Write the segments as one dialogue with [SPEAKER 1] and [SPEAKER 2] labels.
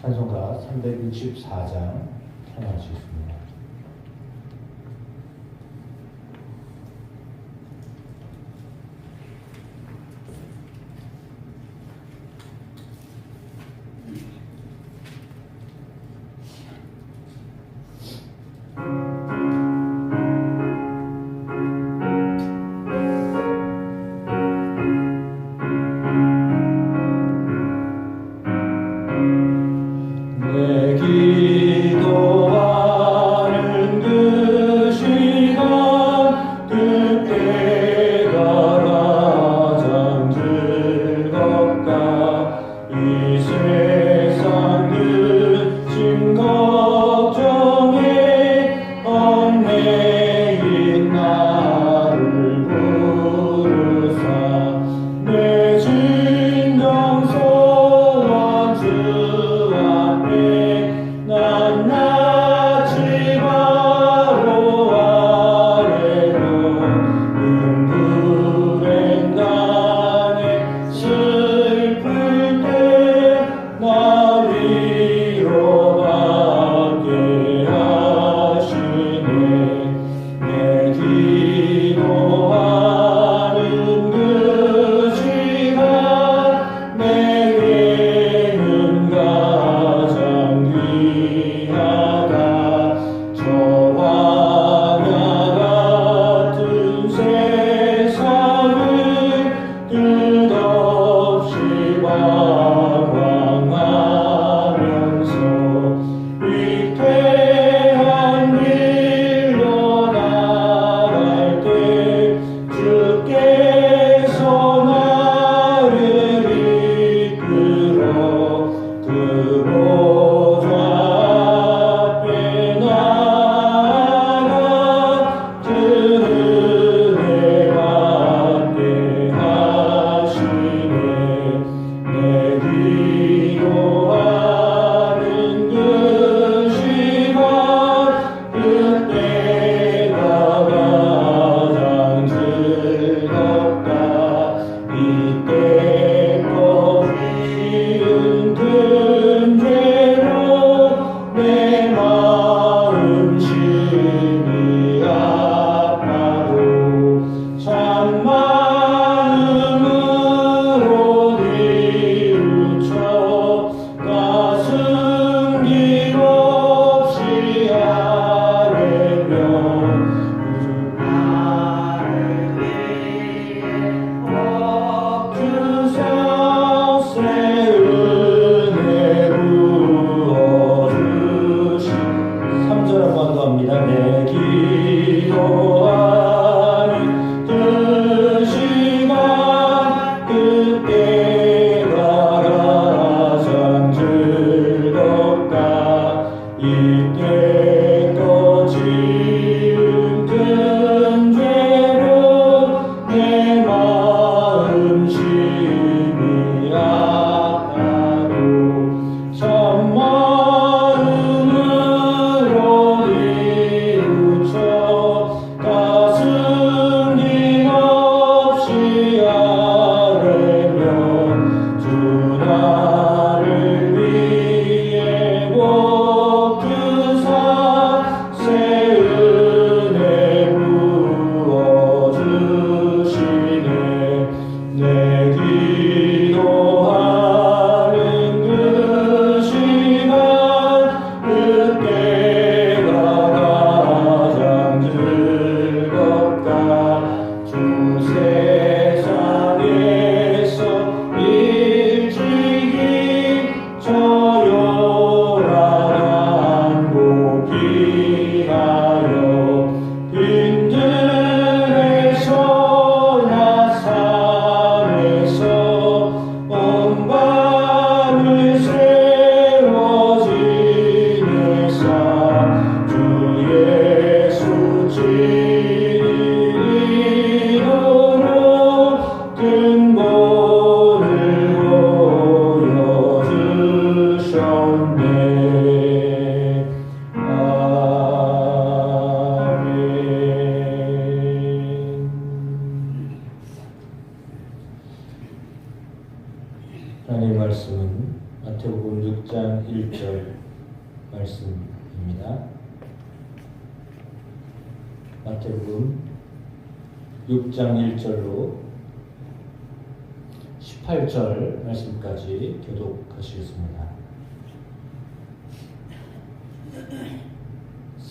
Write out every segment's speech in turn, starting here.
[SPEAKER 1] 찬송가 364장 찬양하시겠습니다.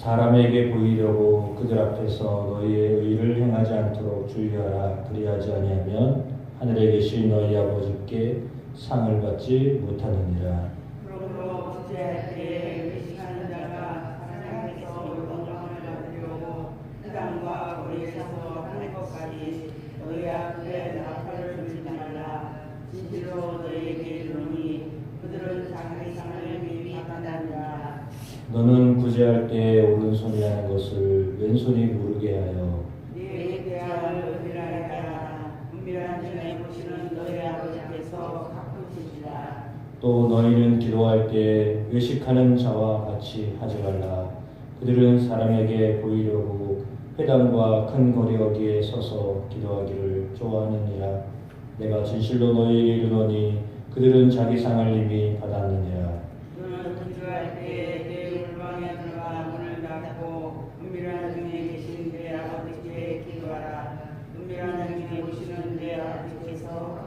[SPEAKER 1] 사람에게 보이려고 그들 앞에서 너희의 의를 행하지 않도록 주의하라. 그리하지 아니하면 하늘에 계신 너희 아버지께 상을 받지 못하느니라.
[SPEAKER 2] 진실로 너희에게 이르노니 그들은 자기 상을 미리 받았느니라
[SPEAKER 1] 너는 구제할 때 오른손이 하는 것을 왼손이 모르게 하여
[SPEAKER 2] 보시는 너희 아버지께서
[SPEAKER 1] 또 너희는 기도할 때 외식하는 자와 같이 하지 말라. 그들은 사람에게 보이려고 회당과 큰 거리 어귀에 서서 기도하기를 좋아하느니라. 내가 진실로 너희에게 이르노니 그들은 자기 상을 이미 받았느니라.
[SPEAKER 2] 너는 기도할 때내 울방에 들어가 문을 닫고 은밀한 중에 계신 내 아버지께 기도하라 은밀한 중에 보시는 내 아버지께서 가꾸시리라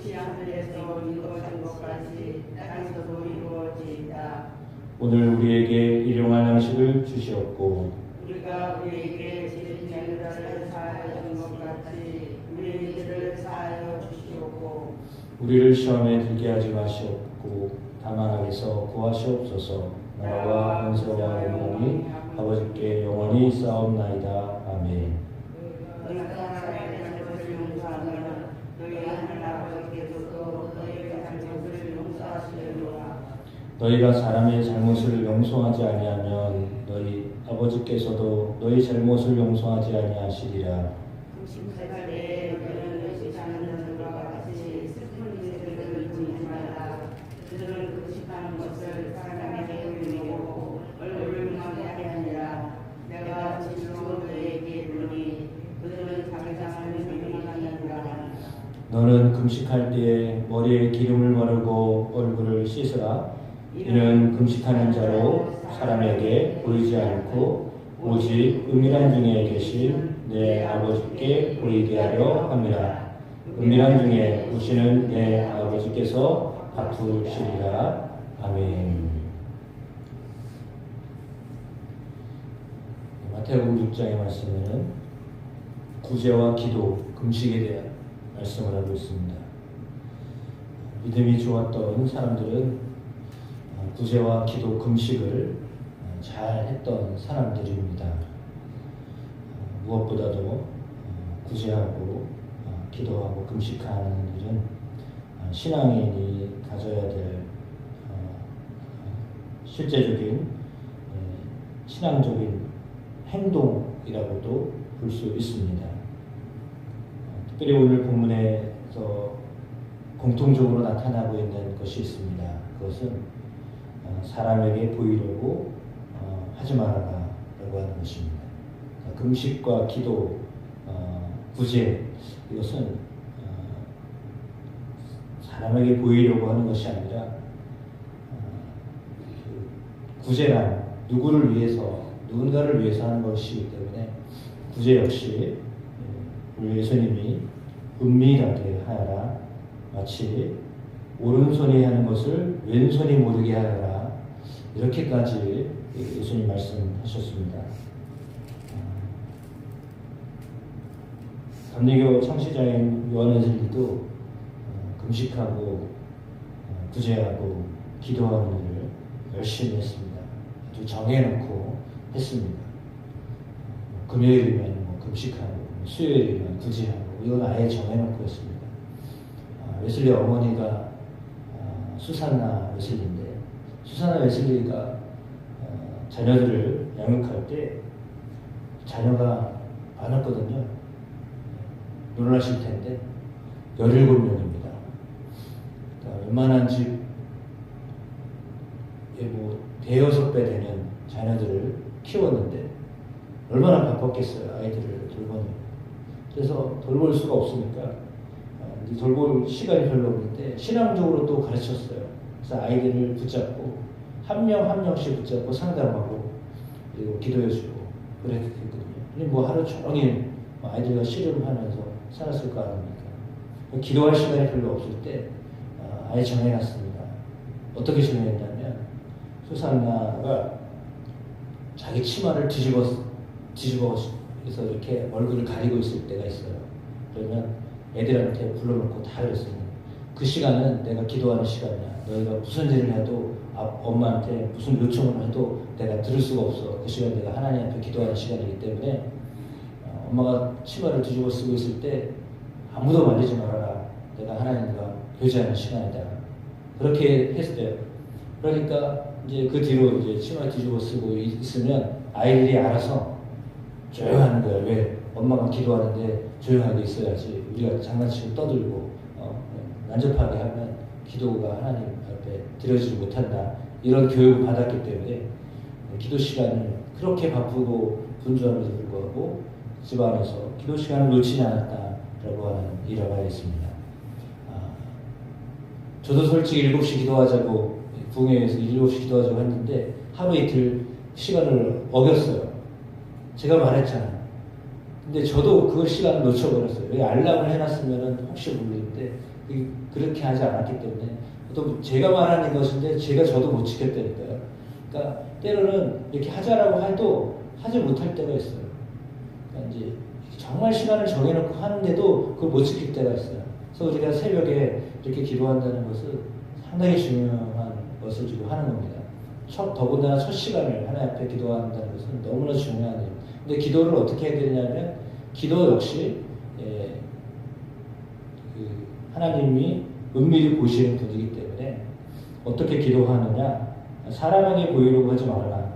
[SPEAKER 2] 시며 뜻이 하늘에서 이루어진 것 같이 땅에서도 이루어지이다
[SPEAKER 1] 오늘 우리에게 일용할 양식을 주시옵고,
[SPEAKER 2] 우리가 우리에게 죄진 자를 사하여 준 것 같이 우리의 죄를 사하여 주시옵고
[SPEAKER 1] 우리를 시험에 들게 하지 마시옵고, 다만 악에서 구하시옵소서. 나라와 권세와 영광이 아버지께 영원히 싸움나이다. 아멘.
[SPEAKER 2] 너희가 사람의 잘못을 용서하면 너희 하늘 아버지께서도 너희의 잘못을 용서하시리로다
[SPEAKER 1] 너희가 사람의 잘못을 용서하지 아니하면 너희 아버지께서도 너희 잘못을 용서하지 아니하시리라.
[SPEAKER 2] 너는
[SPEAKER 1] 금식할 때에 머리에 기름을 바르고 얼굴을 씻으라. 이는 금식하는 자로 사람에게 보이지 않고 오직 은밀한 중에 계신 내 아버지께 보이게 하려 함이라. 은밀한 중에 오시는 내 아버지께서 갚으시리라. 아멘. 마태복음 6장의 말씀에는 구제와 기도, 금식에 대한 말씀을 하고 있습니다. 믿음이 좋았던 사람들은 어, 구제와 기도, 금식을 어, 잘 했던 사람들입니다. 어, 무엇보다도 어, 구제하고 어, 기도하고 금식하는 일은 어, 신앙인이 가져야 될 실제적인 예, 신앙적인 행동이라고도 볼 수 있습니다. 어, 특별히 오늘 본문에서 공통적으로 나타나고 있는 것이 있습니다. 그것은 어, 사람에게 보이려고 어, 하지 말아라라고 하는 것입니다. 자, 금식과 기도, 어, 구제 이것은 어, 사람에게 보이려고 하는 것이 아니라 어, 그 구제란 누구를 위해서 누군가를 위해서 하는 것이기 때문에 구제 역시 예, 우리 예수님이 은밀하게 하여라 마치 오른손이 하는 것을 왼손이 모르게 하여라 이렇게까지 예수님 말씀하셨습니다. 감리교 창시자인 요한의슬리도 어, 금식하고 어, 구제하고 기도하는 일을 열심히 했습니다. 아주 정해놓고 했습니다. 어, 금요일이면 뭐 금식하고 뭐 수요일이면 구제하고 이건 아예 정해놓고 했습니다. 아, 웨슬리 어머니가 아, 수산나 웨슬리인데 수산나 웨슬리가 어, 자녀들을 양육할 때 자녀가 많았거든요. 놀라실 텐데 17명입니다. 그러니까 웬만한 집에 뭐 대여섯 배 되는 자녀들을 키웠는데 얼마나 바빴겠어요 아이들을 돌보니 그래서 돌볼 수가 없으니까 어, 돌볼 시간이 별로 없는데 신앙적으로 또 가르쳤어요 그래서 아이들을 붙잡고 한 명 한 명씩 붙잡고 상담하고 그리고 기도해주고 그랬거든요 근데 뭐 하루 종일 뭐 아이들과 씨름하면서 살았을 거 아닙니까 기도할 시간이 별로 없을 때 어, 아예 정해놨습니다 어떻게 정해놨냐면 수산나가 자기 치마를 뒤집어 뒤집어서 이렇게 얼굴을 가리고 있을 때가 있어요. 그러면 애들한테 불러놓고 다 그랬어요. 그 시간은 내가 기도하는 시간이야. 너희가 무슨 일을 해도 아, 엄마한테 무슨 요청을 해도 내가 들을 수가 없어. 그 시간 내가 하나님 앞에 기도하는 시간이기 때문에 어, 엄마가 치마를 뒤집어 쓰고 있을 때 아무도 말리지 말아라. 내가 하나님과 교제하는 시간이다. 그렇게 했어요. 그러니까 이제 그 뒤로 이제 치마 뒤집어 쓰고 있으면 아이들이 알아서 조용하는 거예요. 왜? 엄마가 기도하는데 조용하게 있어야지. 우리가 장난치고 떠들고 어, 난접하게 하면 기도가 하나님 앞에 드려지지 못한다. 이런 교육을 받았기 때문에 기도 시간을 그렇게 바쁘고 분주함에도 불구하고 집안에서 기도 시간을 놓치지 않았다라고 하는 일화가 있습니다. 아, 저도 솔직히 7시 기도하자고 부흥회에서 7시 기도하자고 했는데 하루 이틀 시간을 어겼어요. 제가 말했잖아요. 근데 저도 그 시간을 놓쳐버렸어요. 왜 알람을 해놨으면 혹시 모르는데 그렇게 하지 않았기 때문에 또 제가 말하는 것인데 제가 저도 못 지켰다니까요. 그러니까 때로는 이렇게 하자라고 해도 하지 못할 때가 있어요. 그러니까 이제 정말 시간을 정해놓고 하는데도 그걸 못 지킬 때가 있어요. 그래서 우리가 새벽에 이렇게 기도한다는 것은 상당히 중요한 것을 지금 하는 겁니다. 첫, 더군다나 첫 시간을 하나님 앞에 기도한다는 것은 너무나 중요한 일. 근데 기도를 어떻게 해야 되냐면, 기도 역시, 예, 그 하나님이 은밀히 보시는 분이기 때문에, 어떻게 기도하느냐, 사람에게 보이려고 하지 말아라.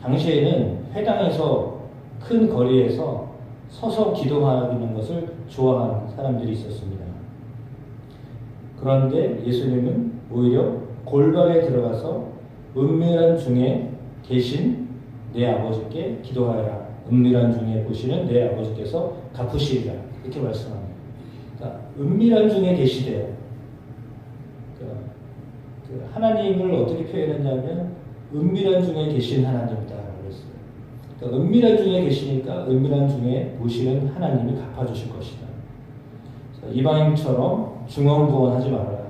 [SPEAKER 1] 당시에는 회당에서 큰 거리에서 서서 기도하는 것을 좋아하는 사람들이 있었습니다. 그런데 예수님은 오히려 골방에 들어가서 은밀한 중에 계신 내 아버지께 기도하여라. 은밀한 중에 보시는 내 아버지께서 갚으시리라. 이렇게 말씀합니다. 그러니까 은밀한 중에 계시대요. 그러니까 그 하나님을 어떻게 표현했냐면 은밀한 중에 계신 하나님이다. 그랬어요. 그러니까 은밀한 중에 계시니까 은밀한 중에 보시는 하나님이 갚아주실 것이다. 이방인처럼 중언부언하지 말아라.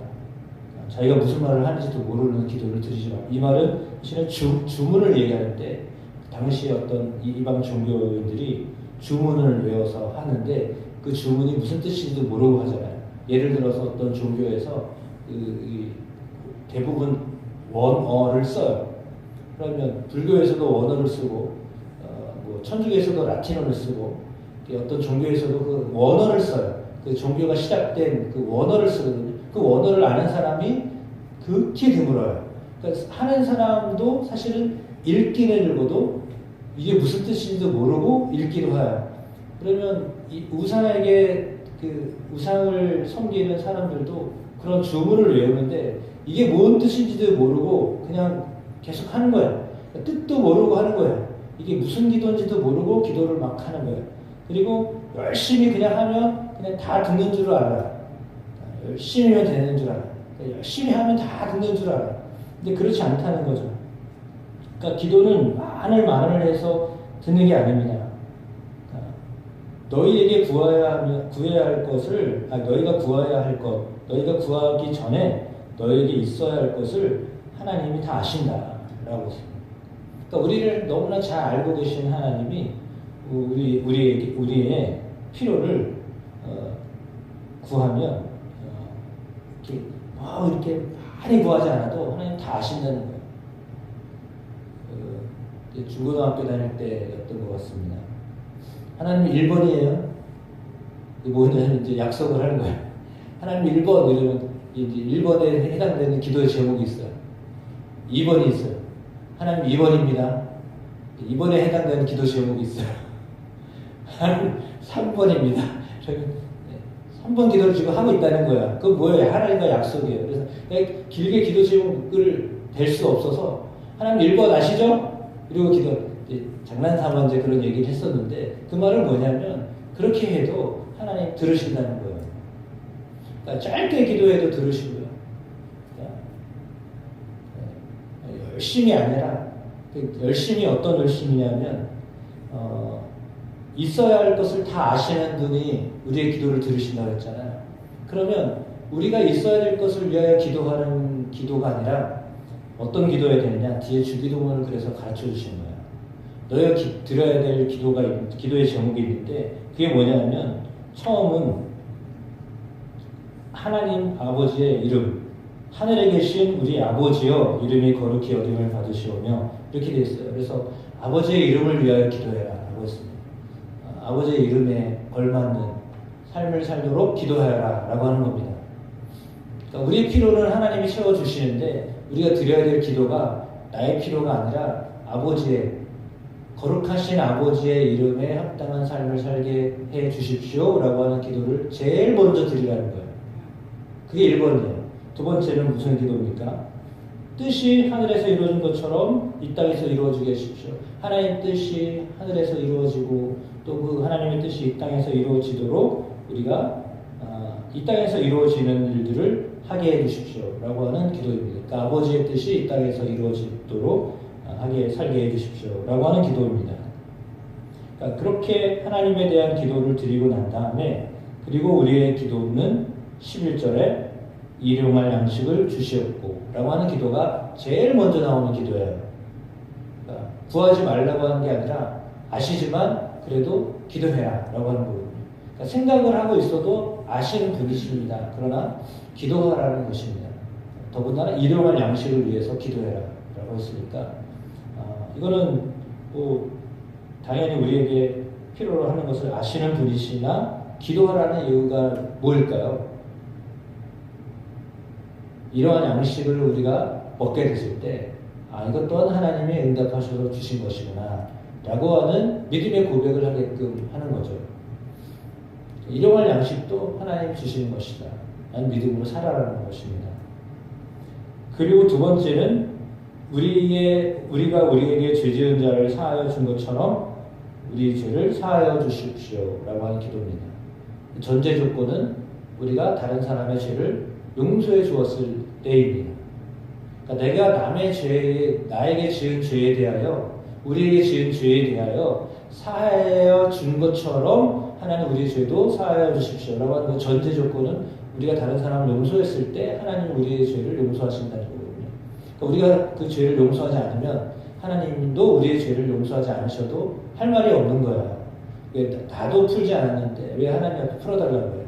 [SPEAKER 1] 자기가 무슨 말을 하는지도 모르는 기도를 드리지 마. 이 말은 사실은 주, 주문을 때 당시 어떤 이방 종교인들이 주문을 외워서 하는데 그 주문이 무슨 뜻인지도 모르고 하잖아요. 예를 들어서 어떤 종교에서 그, 대부분 원어를 써요. 그러면 불교에서도 원어를 쓰고 어, 뭐 천주교에서도 라틴어를 쓰고 어떤 종교에서도 그 원어를 써요. 그 종교가 시작된 그 원어를 쓰거든요. 그 원어를 아는 사람이 극히 드물어요. 그러니까 하는 사람도 사실은 읽기는 읽어도 이게 무슨 뜻인지도 모르고 읽기도 해요. 그러면 이 우상에게 그 우상을 섬기는 사람들도 그런 주문을 외우는데 이게 뭔 뜻인지도 모르고 그냥 계속 하는 거예요. 뜻도 모르고 하는 거예요. 이게 무슨 기도인지도 모르고 기도를 막 하는 거예요. 그리고 열심히 그냥 하면 그냥 다 듣는 줄 알아요. 열심히면 되는 줄 알아요. 그러니까 열심히 하면 다 듣는 줄 알아요. 근데 그렇지 않다는 거죠. 그러니까 기도는 만을 만을 해서 듣는 게 아닙니다. 그러니까 너희에게 구해야 구해야 할 것을 아 너희가 구해야 할 것, 너희가 구하기 전에 너에게 있어야 할 것을 하나님이 다 아신다 라고 했습니다. 그러니까 우리를 너무나 잘 알고 계신 하나님이 우리 우리 우리의 필요를 어, 구하면 어, 이렇게 뭐 이렇게 많이 구하지 않아도 하나님 다 아신다는 거예요. 그, 중고등학교 다닐 때였던 것 같습니다. 하나님 1번이에요. 뭐냐면 이제 약속을 하는 거예요. 하나님 1번 이러면 이제 1번에 해당되는 기도의 제목이 있어요. 2번이 있어요. 하나님 2번입니다. 2번에 해당되는 기도 제목이 있어요. 하나님 3번입니다. 3번 기도를 지금 하고 있다는 거야. 그건 뭐예요? 하나님과 약속이에요. 그래서 길게 기도 제목을 댈 수 없어서 하나님 1번 아시죠? 기도, 이제 장난삼아 이제 그런 얘기를 했었는데 그 말은 뭐냐면 그렇게 해도 하나님 들으신다는 거예요. 그러니까 짧게 기도해도 들으시고요. 열심이 아니라 그 열심이 어떤 열심이냐면 어, 있어야 할 것을 다 아시는 분이 우리의 기도를 들으신다고 했잖아요. 그러면 우리가 있어야 될 것을 위하여 기도하는 기도가 아니라 어떤 기도해야 되느냐 뒤에 주기도문을 그래서 가르쳐 주신 거예요. 너희가 기- 드려야 될 기도가 있- 기도의 제목이 있는데 그게 뭐냐면 처음은 하나님 아버지의 이름 하늘에 계신 우리 아버지여 이름이 거룩히 여김을 받으시오며 이렇게 되어 있어요. 그래서 아버지의 이름을 위하여 기도해라라고 했습니다. 아, 아버지의 이름에 걸맞는 삶을 살도록 기도하여라라고 하는 겁니다. 그러니까 우리의 필요는 하나님이 채워 주시는데 우리가 드려야 될 기도가 나의 필요가 아니라 아버지의 거룩하신 아버지의 이름에 합당한 삶을 살게 해 주십시오 라고 하는 기도를 제일 먼저 드리라는 거예요. 그게 1번이에요. 두 번째는 무슨 기도입니까? 뜻이 하늘에서 이루어진 것처럼 이 땅에서 이루어지게 하십시오. 하나님 뜻이 하늘에서 이루어지고 또 그 하나님의 뜻이 이 땅에서 이루어지도록 우리가 아, 이 땅에서 이루어지는 일들을 하게 해 주십시오라고 하는 기도입니다. 그러니까 아버지의 뜻이 이 땅에서 이루어지도록 아, 하게 살게 해 주십시오라고 하는 기도입니다. 그러니까 그렇게 하나님에 대한 기도를 드리고 난 다음에 그리고 우리의 기도는 11절에 일용할 양식을 주시옵고 라고 하는 기도가 제일 먼저 나오는 기도예요. 그러니까 구하지 말라고 하는 게 아니라 아시지만 그래도 기도해라 라고 하는 거거든요. 그러니까 생각을 하고 있어도 아시는 분이십니다. 그러나 기도하라는 것입니다. 더군다나 일용할 양식을 위해서 기도해라 라고 했으니까 아, 이거는 뭐 당연히 우리에게 필요로 하는 것을 아시는 분이시나 기도하라는 이유가 뭘까요? 이러한 양식을 우리가 먹게 됐을 때, 아, 이것 또한 하나님이 응답하셔서 주신 것이구나. 라고 하는 믿음의 고백을 하게끔 하는 거죠. 일용할 양식도 하나님 주시는 것이다. 라는 믿음으로 살아가는 것입니다. 그리고 두 번째는 우리의, 우리가 우리에게 죄 지은 자를 사하여 준 것처럼 우리 죄를 사하여 주십시오. 라고 하는 기도입니다. 전제 조건은 우리가 다른 사람의 죄를 용서해 주었을 때입니다. 그러니까 내가 남의 죄에, 나에게 지은 죄에 대하여, 우리에게 지은 죄에 대하여 사하여 준 것처럼 하나님 우리의 죄도 사하여 주십시오. 라고 하는 그 전제 조건은 우리가 다른 사람을 용서했을 때 하나님 우리의 죄를 용서하신다는 거거든요. 그러니까 우리가 그 죄를 용서하지 않으면 하나님도 우리의 죄를 용서하지 않으셔도 할 말이 없는 거야. 왜 나도 풀지 않았는데 왜 하나님 앞에 풀어달라고 해요?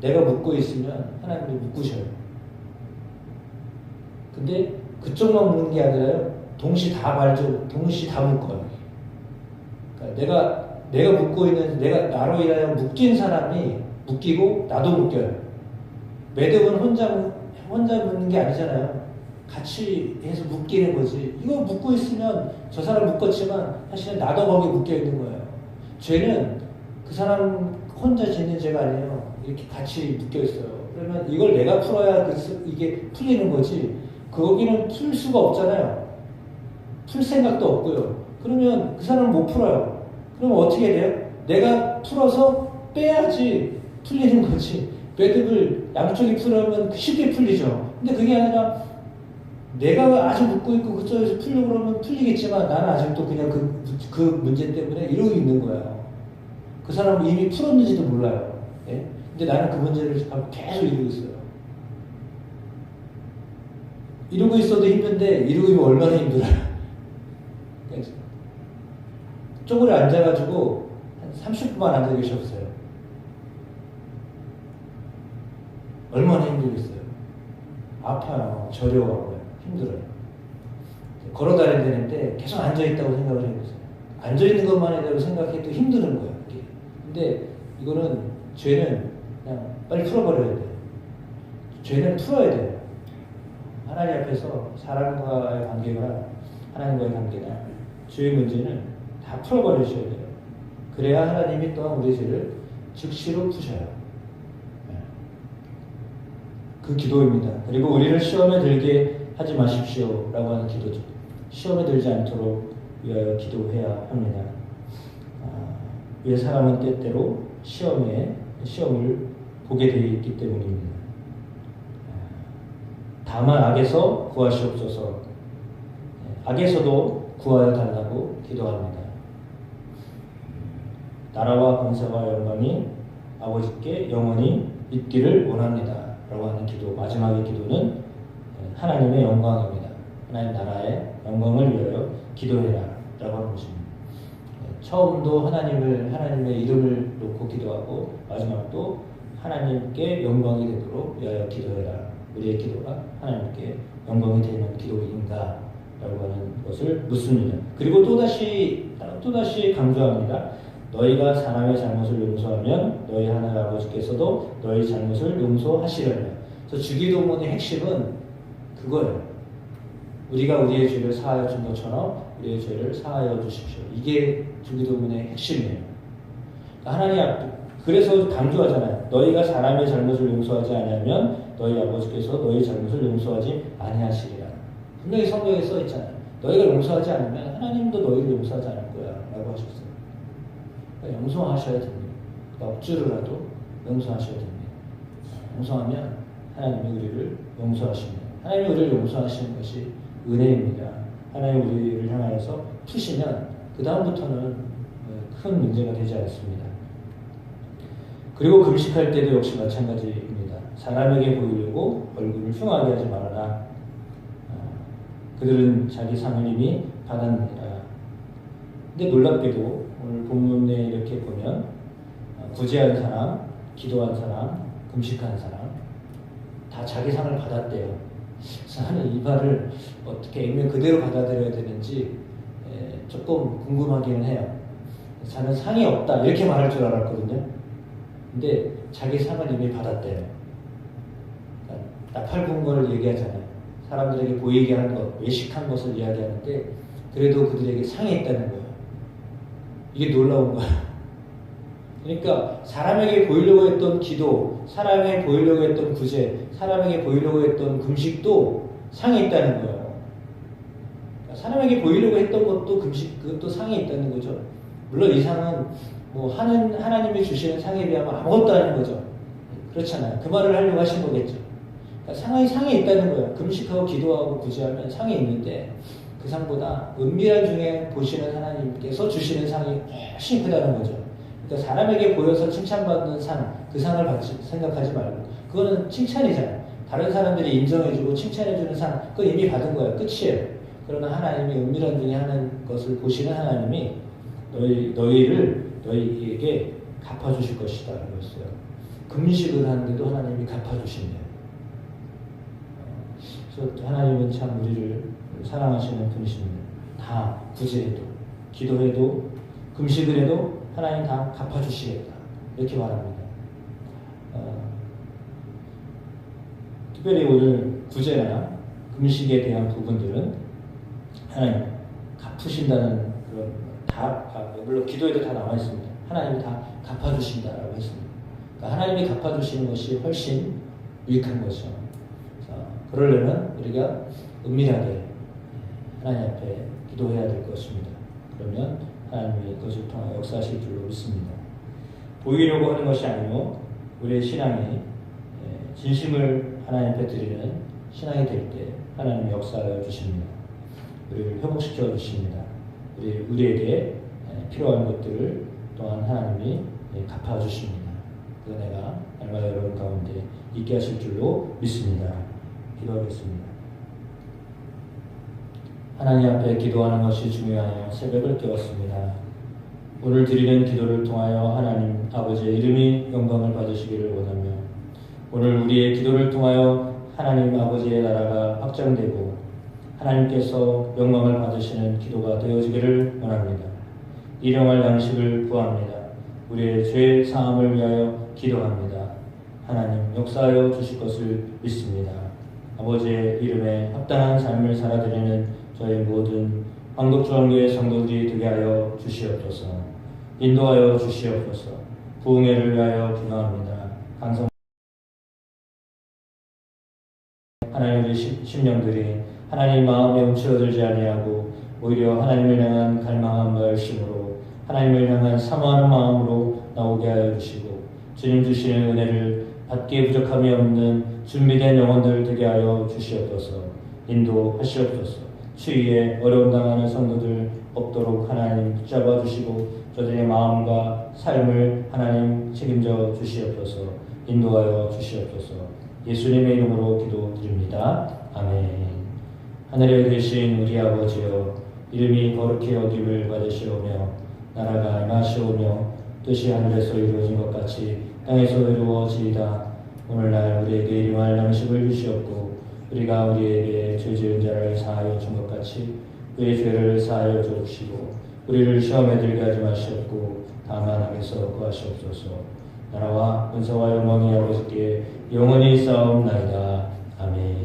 [SPEAKER 1] 내가 묻고 있으면 하나님도 묻으셔요. 근데 그쪽만 묻는 게 아니라요. 동시 다 말죠. 동시 다 묶어요. 그러니까 내가 내가 묻고 있는 내가 나로 인하여 묶인 사람이 묶이고 나도 묶여요. 매듭은 혼자 묶- 혼자 묶는 게 아니잖아요. 같이 해서 묶이는 거지. 이거 묶고 있으면 저 사람 묶었지만 사실은 나도 거기 묶여 있는 거예요. 죄는 그 사람 혼자 짓는 죄가 아니에요. 이렇게 같이 묶여 있어요. 그러면 이걸 내가 풀어야 그 스- 이게 풀리는 거지. 거기는 풀 수가 없잖아요. 풀 생각도 없고요. 그러면 그 사람은 못 풀어요. 그럼 어떻게 돼요? 내가 풀어서 빼야지 풀리는 거지. 매듭을 양쪽이 풀으면 쉽게 풀리죠. 근데 그게 아니라 내가 아직 묶고 있고 그쪽에서 풀려고 그러면 풀리겠지만 나는 아직도 그냥 그, 그 문제 때문에 이러고 있는 거야. 그 사람은 이미 풀었는지도 몰라요. 예? 근데 나는 그 문제를 계속 이루고 있어요. 이러고 있어도 힘든데 이러고 있으면 얼마나 힘들어요. 쪼그려 앉아가지고 한 30분만 앉아 계셨어요. 얼마나 힘들겠어요. 아파요. 저려워요. 힘들어요. 걸어 다녀야 되는데 계속 앉아있다고 생각을 해보세요. 앉아있는 것만 해도 생각해도 힘드는 거예요. 이게. 근데 이거는 죄는 그냥 빨리 풀어버려야 돼요. 죄는 풀어야 돼요. 하나님 앞에서 사람과의 관계가 하나님과의 관계나 죄의 문제는 다 풀어버리셔야 돼요. 그래야 하나님이 또한 우리 죄를 즉시로 푸셔요. 네. 그 기도입니다. 그리고 우리를 시험에 들게 하지 마십시오. 라고 하는 기도죠. 시험에 들지 않도록 위하여 기도해야 합니다. 아, 왜 사람은 때때로 시험에, 시험을 보게 되어 있기 때문입니다. 아, 다만 악에서 구하시옵소서. 네, 악에서도 구하여 달라고 기도합니다. 나라와 권세와 영광이 아버지께 영원히 있기를 원합니다. 라고 하는 기도, 마지막의 기도는 하나님의 영광입니다. 하나님 나라의 영광을 위하여 기도해라. 라고 하는 것입니다. 처음도 하나님을, 하나님의 이름을 놓고 기도하고, 마지막도 하나님께 영광이 되도록 위하여 기도해라. 우리의 기도가 하나님께 영광이 되는 기도인가? 라고 하는 것을 묻습니다. 그리고 또다시, 또다시 강조합니다. 너희가 사람의 잘못을 용서하면 너희 하나님 아버지께서도 너희 잘못을 용서하시려며. 그래서 주기도문의 핵심은 그거예요. 우리가 우리의 죄를 사하여 준 것처럼 우리의 죄를 사하여 주십시오. 이게 주기도문의 핵심이에요. 그러니까 하나님 앞 그래서 강조하잖아요. 너희가 사람의 잘못을 용서하지 않으면 너희 아버지께서 너희 잘못을 용서하지 아니하시리라. 분명히 성경에 써 있잖아요. 너희가 용서하지 않으면 하나님도 너희를 용서하지 거야라고 하셨어요. 그러니까 용서하셔야 됩니다. 억지로라도 용서하셔야 됩니다. 용서하면 하나님이 우리를 용서하십니다. 하나님이 우리를 용서하시는 것이 은혜입니다. 하나님 우리를 향하여서 푸시면 그 다음부터는 큰 문제가 되지 않습니다. 그리고 금식할 때도 역시 마찬가지입니다. 사람에게 보이려고 얼굴을 흉하게 하지 말아라. 그들은 자기 상을 이미 받았느니라. 근데 놀랍게도 오늘 본문에 이렇게 보면 구제한 사람, 기도한 사람, 금식한 사람 다 자기 상을 받았대요. 그래서 이 말을 어떻게 액면 그대로 받아들여야 되는지 조금 궁금하기는 해요. 저는 상이 없다 이렇게 말할 줄 알았거든요. 근데 자기 상을 이미 받았대요. 그러니까 나팔군 걸 얘기하잖아요. 사람들에게 보이게 하는 것, 외식한 것을 이야기하는데 그래도 그들에게 상이 있다는 거예요. 이게 놀라운 거야. 그러니까 사람에게 보이려고 했던 기도, 사람에게 보이려고 했던 구제, 사람에게 보이려고 했던 금식도 상이 있다는 거예요. 그러니까 사람에게 보이려고 했던 것도 금식, 그것도 상이 있다는 거죠. 물론 이 상은 뭐 하는 하나님이 주시는 상에 비하면 아무것도 아닌 거죠. 그렇잖아요. 그 말을 하려고 하신 거겠죠. 그러니까 상이 상이 있다는 거예요. 금식하고 기도하고 구제하면 상이 있는데 그 상보다 은밀한 중에 보시는 하나님께서 주시는 상이 훨씬 크다는 거죠. 그러니까 사람에게 보여서 칭찬받는 상, 그 상을 받지, 생각하지 말고 그거는 칭찬이잖아요. 다른 사람들이 인정해주고 칭찬해주는 상, 그거 이미 받은 거예요. 끝이에요. 그러나 하나님이 은밀한 중에 하는 것을 보시는 하나님이 너희, 너희를 너희에게 갚아주실 것이다. 그랬어요. 금식을 하는데도 하나님이 갚아주신대요. 그래서 하나님은 참 우리를 사랑하시는 분이십니다. 다 구제해도, 기도해도, 금식을 해도 하나님 다 갚아주시겠다. 이렇게 말합니다. 어, 특별히 오늘 구제나 금식에 대한 부분들은 하나님 갚으신다는 그런 다, 아, 물론 기도에도 다 나와 있습니다. 하나님이 다 갚아주신다라고 했습니다. 그러니까 하나님이 갚아주시는 것이 훨씬 유익한 거죠. 그러려면 우리가 은밀하게 하나님 앞에 기도해야 될 것입니다. 그러면 하나님이 그것을 통해 역사하실 줄로 믿습니다. 보이려고 하는 것이 아니고 우리의 신앙이 진심을 하나님 앞에 드리는 신앙이 될 때 하나님 역사하여 주십니다. 우리를 회복시켜 주십니다. 우리, 우리에게 필요한 것들을 또한 하나님이 갚아 주십니다. 그 은혜가 날마다 여러분 가운데 있게 하실 줄로 믿습니다. 기도하겠습니다. 하나님 앞에 기도하는 것이 중요하여 새벽을 깨웠습니다. 오늘 드리는 기도를 통하여 하나님 아버지의 이름이 영광을 받으시기를 원하며 오늘 우리의 기도를 통하여 하나님 아버지의 나라가 확장되고 하나님께서 영광을 받으시는 기도가 되어지기를 원합니다. 일용할 양식을 구합니다. 우리의 죄 사함을 위하여 기도합니다. 하나님 역사하여 주실 것을 믿습니다. 아버지의 이름에 합당한 삶을 살아드리는 저희 모든 한국중앙교회 성도들이 되게 하여 주시옵소서. 인도하여 주시옵소서. 부흥회를 위하여 기도합니다. 강성 하나님의 심- 심령들이 하나님 마음에 움츠러들지 아니하고 오히려 하나님을 향한 갈망한 열심으로 하나님을 향한 사모하는 마음으로 나오게 하여 주시고 주님 주시는 은혜를 받기에 부족함이 없는 준비된 영혼들 되게 하여 주시옵소서 인도하시옵소서 추위에 어려움 당하는 성도들 없도록 하나님 붙잡아 주시고 저들의 마음과 삶을 하나님 책임져 주시옵소서 인도하여 주시옵소서 예수님의 이름으로 기도드립니다. 아멘. 하늘에 계신 우리 아버지여 이름이 거룩히 여김을 받으시오며 나라가 임하시오며 뜻이 하늘에서 이루어진 것 같이 땅에서 이루어지이다. 오늘날 우리에게 일용할 양식을 주시옵고 우리가 우리에게 죄 지은 자를 사하여 준 것 같이 우리의 죄를 사하여 주옵시고 우리를 시험에 들게 하지 마시옵고 다만 악에서 구하시옵소서. 나라와 은사와 영광이 아버지께 영원히 싸움나이다. 아멘.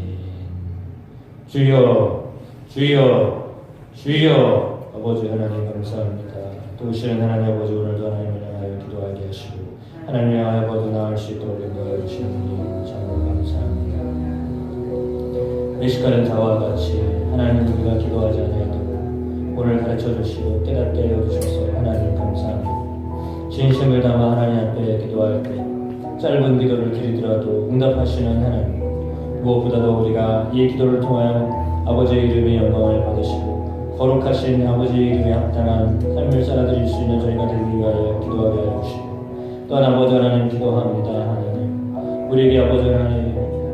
[SPEAKER 1] 주여, 주여, 주여, 아버지 하나님 감사합니다. 도우시는 하나님 아버지 오늘도 하나님을 향하여 기도하게 하시고 하나님을 향하여 나을 수 있도록 인도하여 감사합니 이 시간은 다와 같이 하나님 우리가 기도하지 아니하도록 오늘 가르쳐 주시고 깨닫게 하여 주셔서 하나님 감사합니다. 진심을 담아 하나님 앞에 기도할 때 짧은 기도를 드리더라도 응답하시는 하나님 무엇보다도 우리가 이 기도를 통하여 아버지의 이름의 영광을 받으시고 거룩하신 아버지의 이름에 합당한 삶을 살아드릴 수 있는 저희가 되기 위하여 기도하게 하여 주시고 또한 아버지 하나님 기도합니다 하나님 우리에게 아버지 하나님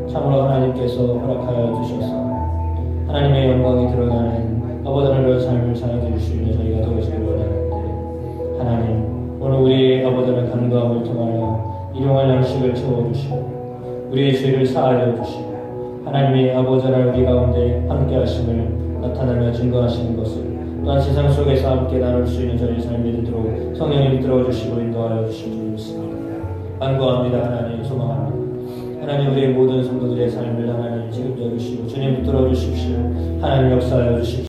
[SPEAKER 1] 참으로 하나님께서 허락하여 주셔서 하나님의 영광이 드러나는 아버지 하나님의 삶을 살아드릴 수 있는 저희가 되시길 원하는데 하나님 오늘 우리 아버지 하나님 간구함을 통하여 일용할 양식을 채워주시고 우리의 죄를 사하여 주시고 하나님의 아버지 하나님 우리 가운데 함께 하심을 나타나며 증거하시는 것을 또한 세상 속에서 함께 나눌 수 있는 저희 삶이 되도록 성령님 들어주시고 인도하여 믿습니다. 간구합니다 하나님 소망합니다. 하나님 우리의 모든 성도들의 삶을 하나님 책임져 주시고 주님 붙들어 주십시오. 하나님 역사하여 주십시오.